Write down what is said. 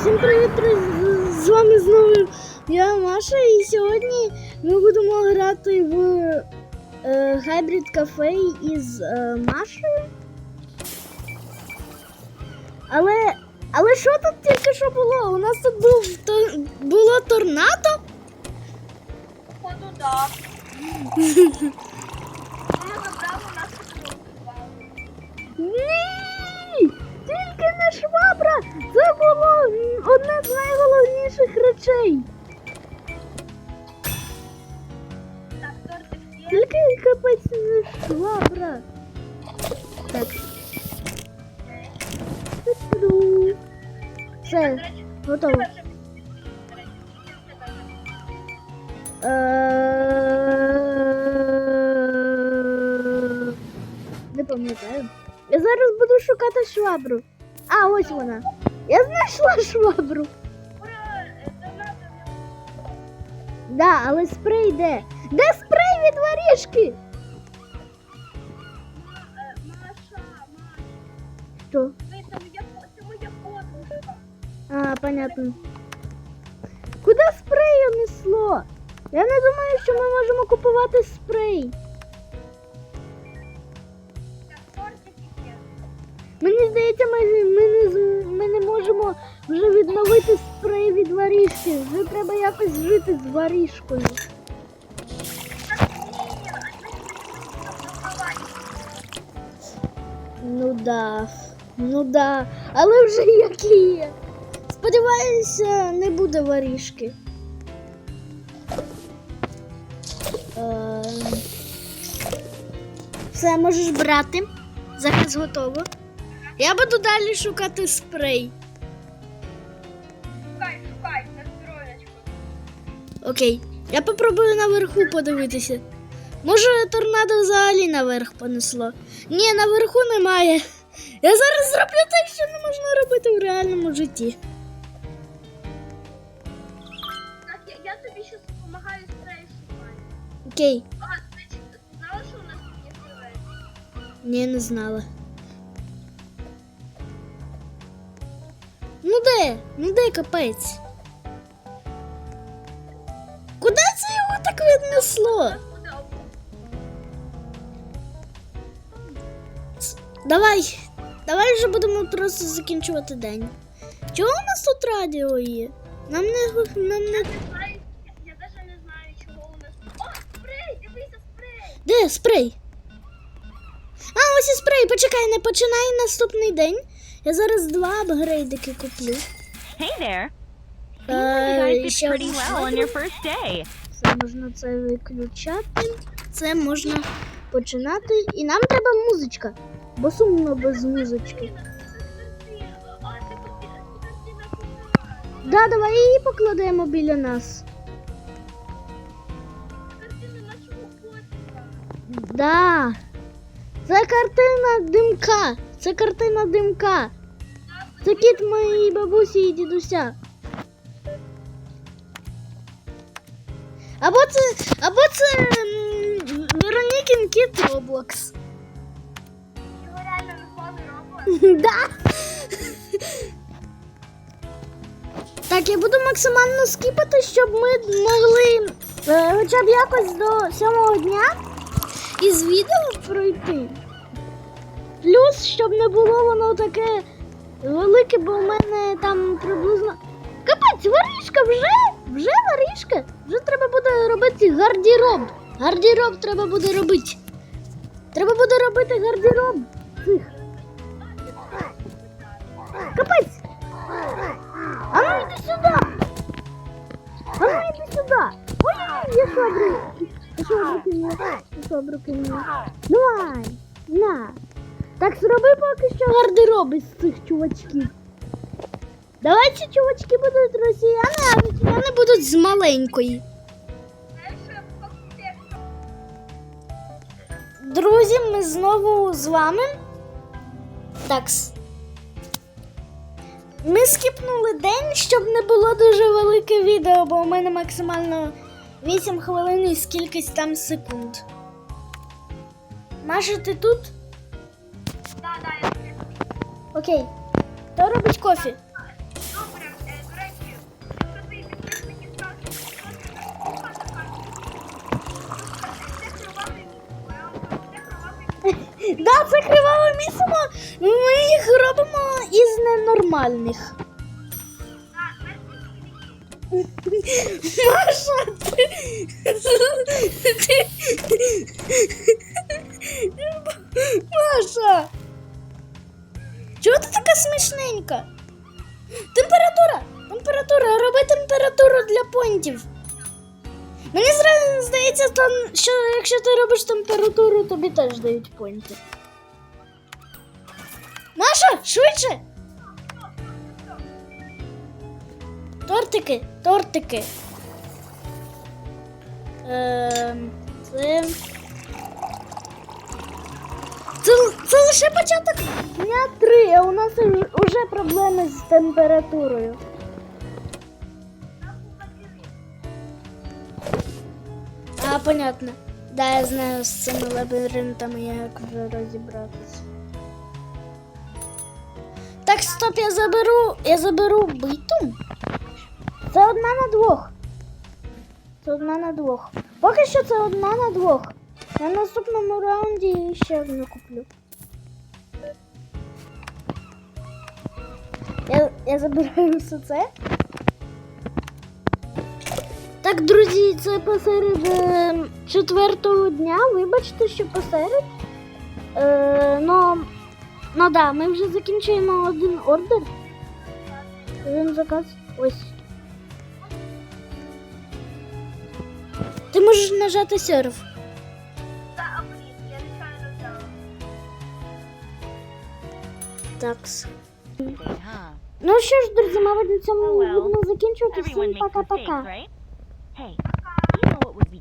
Всім привіт! З вами знову я Маша, і сьогодні ми будемо грати в е, Hybrid Cafe із е, Машею. Але, але що тут тільки що було? У нас тут був то, було торнадо. Походу, да. є. Тільки капець не швабра. Так. Ту-ду. Все, готово. Е, Не пам'ятаю. Я зараз буду шукати швабру. А, ось вона. Я знайшла швабру. Да, але спрей де? Де спрей від воріжки? Маша, Маша. Що? Це моя це. А, понятно. Куди спрей унесло? Я не думаю, що ми можемо купувати спрей. Мені здається, ми, ми, не, ми не можемо вже відновити спрей від воріжки. Вже треба якось жити з воріжкою. Ну да. Ну да. Але вже як і є. Сподіваюся, не буде воріжки. Е, Все, можеш брати. Зараз готово. Я буду далі шукати спрей. Окей. Я попробую наверху подивитися. Може, торнадо взагалі наверх понесло. Ні, наверху немає. Я зараз зроблю так, що не можна робити в реальному житті. Так, я, я тобі щас допомагаю спрей шукати. Окей. А, ти знала, що у нас тут є спрей? Ні, не знала. Ну де? Ну де капець? Об- Давай. Давай вже будемо просто закінчувати день. Чого у нас тут радіо є? Нам не нам не. Я, даже не знаю, чого у нас. О, спрей! Дивися, спрей! Де спрей? А, ось і спрей. Почекай, не починай наступний день. Я зараз два апгрейдики куплю. Hey there. Е, You guys did ще pretty well on your first day. Це можна це виключати. Це можна починати. І нам треба музичка. Бо сумно без музички. Да, давай її покладемо біля нас. Да. Це картина димка. Це картина димка. Це кіт моєї бабусі і дідуся. Або це. Або це Веронікін кіт Роблокс. Його реально назвали робот. Да. Так, я буду максимально скіпати, щоб ми могли е, хоча б якось до сьомого дня із відео пройти. Плюс, щоб не було воно таке велике, бо в мене там приблизно. Капець, воріжка вже! Вже воріжка! Вже треба буде робити гардероб. Гардероб треба буде робити. Треба буде робити гардероб цих. Капець! А ну йди сюди! А ну йди сюди! Ой, я швабру! Я швабру кинула. Я швабру кинула. Давай! На! Так зроби поки що гардероб із цих чувачків. Давай ці чувачки будуть росіяни, а росіяни будуть з маленької. Друзі, ми знову з вами. Такс. Ми скіпнули день, щоб не було дуже велике відео, бо у мене максимально 8 хвилин і скількись там секунд. Маша, ти тут? Да, да, я тобі. Окей. Хто робить кофі? Да, це криваве місце. Ми їх робимо із ненормальних. Маша, ти... Маша! Чого ти така смішненька? Температура! Температура! Роби температуру для понтів. Мені здається, там, що якщо ти робиш температуру, тобі теж дають понти. Маша, швидше! Тортики, тортики. Ем, це... Це, це лише початок дня 3, а у нас вже проблеми з температурою. А, понятно. Да, я знаю з цими лабіринтами, як вже розібратися. Так, стоп, я заберу. Я заберу биту. Це одна на двох. Це одна на двох. Поки що це одна на двох. На наступному раунді ще одну куплю. Я, я забираю все це. Так, друзі, це посеред е, четвертого дня. Вибачте, що посеред. Е, но, ну да, ми вже закінчуємо один ордер. Один заказ. Ось. Ти можеш нажати серв. Та, блін, я нечайно взяла. Такс. Ну що ж, друзі, мабуть, на цьому будемо закінчувати. Всім пока-пока. Hey,